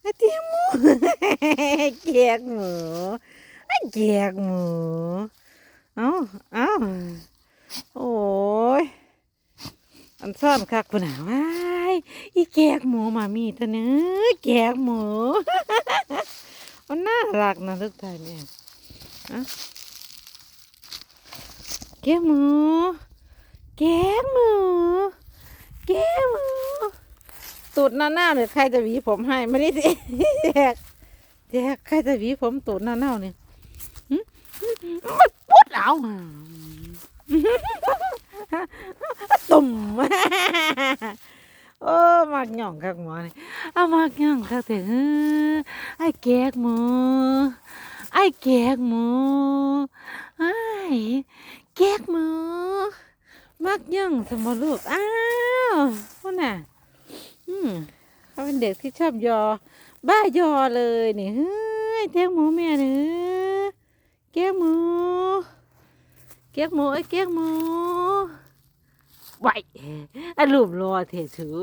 ไอเตี้ยหมูเกียกหมูไอ้เกียกหมูเอ้าเอ้าโอ้ยอันซ่อนคักปุ่นหาว้ายอีแกกหมูมามีตัวเนื้อแกกหมูมันน่ารักนะลูกไทยเนี่ยอะแกกหมูแกกหมูแกกหมู ตูดหน้าหน้าเนี่ยใครจะหวีผมให้ไม่ได้สิแจกแจกใครจะหวีผมตูดหน้าหน้าเนี่ยหึมันปุ๊ดเอาตุ่มโอ้มักหย่องคักหมอนี่เอามักหย่องคักแต่เฮ้อไอ้แกกหมูไอ้แกกหมูไอ้แกกหมูมักหย่องสมลูกอ้าวพ่นน่ะ เขาเป็นเด็กที่ชอบยอ บ้ายอเลยนี่เฮ้ยแทงหมูแม่เนื้อแก้งหมูแก้งหมูไอ้ยแกงหมูไหวไอ้ลูกรอเถอะถือ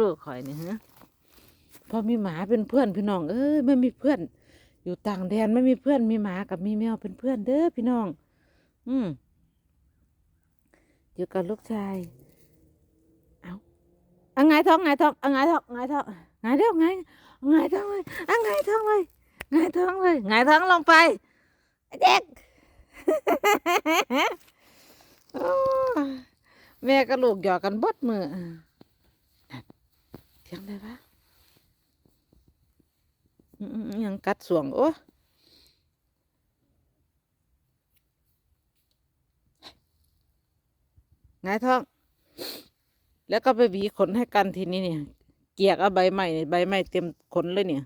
ลูกข่อยนี่ฮะพอมีหมาเป็นเพื่อนพี่น้องเอ้ยไม่มีเพื่อน อยู่ต่างแดนไม่มีเพื่อนมีหมากับมีแมวเป็นเพื่อนเด้อพี่น้อง อืมอยู่กับลูกชาย ไงายท้องไงท้องเอาไงท้องไงท้องไงเร็วไงไงท้องเลยเอาไงท้องเลยไงท้องเลยไงท้องลงไปเด็กแม่กับลูกหยอกกันบดมือเทียงได้ปะยังกัดสวงโอ้ไงท้อง แล้วก็ไปหวีขนให้กันทีนี้เนี่ย เกียกเอาใบใหม้เนี่ยใบใหม่เต็มขนเลยเนี่ย